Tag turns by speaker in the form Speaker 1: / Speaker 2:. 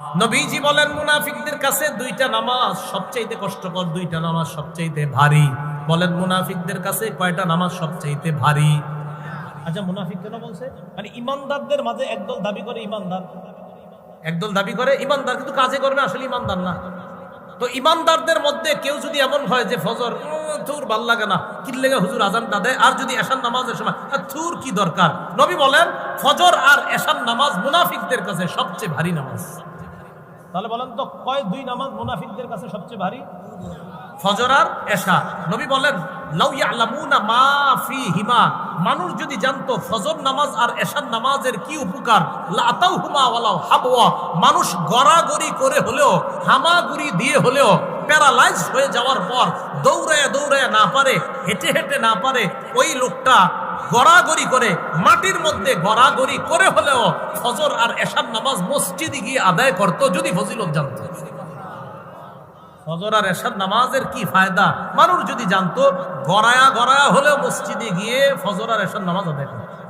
Speaker 1: নবীজি বলেন মুনাফিকদের কাছে দুইটা নামাজ সবচাইতে কষ্টকর দুইটা নামাজ সবচাইতে ভারী। বলেন মুনাফিকদের কাছে কয়টা নামাজ সবচাইতে ভারী? আচ্ছা মুনাফিক কেন বলছে? মানে ইমানদারদের মাঝে একদল দাবি করে ইমানদার। একদল দাবি করে ইমানদার কিন্তু কাজে করবে আসলে ইমানদার না। তো ইমানদারদের মধ্যে কেউ যদি এমন হয় যে ফজর থুর ভালো লাগে না কির লেগে হুজুর আজানটা দেয় আর যদি এশান নামাজের সময় থুর কি দরকার? নবী বলেন ফজর আর এশান নামাজ মুনাফিকদের কাছে সবচেয়ে ভারী নামাজ। তাহলে বলেন তো, কয় দুই নামাজ মুনাফিকদের কাছে সবচেয়ে ভারী? ফজর আর এশা। নবী বলেন মানুষ যদি জানতো ফজর নামাজ আর এশার নামাজের কি উপকার মানুষ গড়াগড়ি করে হলেও, হামাগুড়ি দিয়ে হলেও প্যারালাইজ হয়ে যাওয়ার পর দৌড়ায় দৌড়ায় না পারে, হেঁটে হেঁটে না পারে, ওই লোকটা গড়াগড়ি করে, মাটির মধ্যে গড়াগড়ি করে হলেও ফজর আর এশার নামাজ মসজিদে গিয়ে আদায় করত যদি ফজিলত জানত। ফজর আর এশার নামাজের কি ফায়দা? মানুষ যদি জানতো, গড়ায়া গড়ায়া হলেও মসজিদে গিয়ে ফজর আর এশার নামাজ আদায় করতো।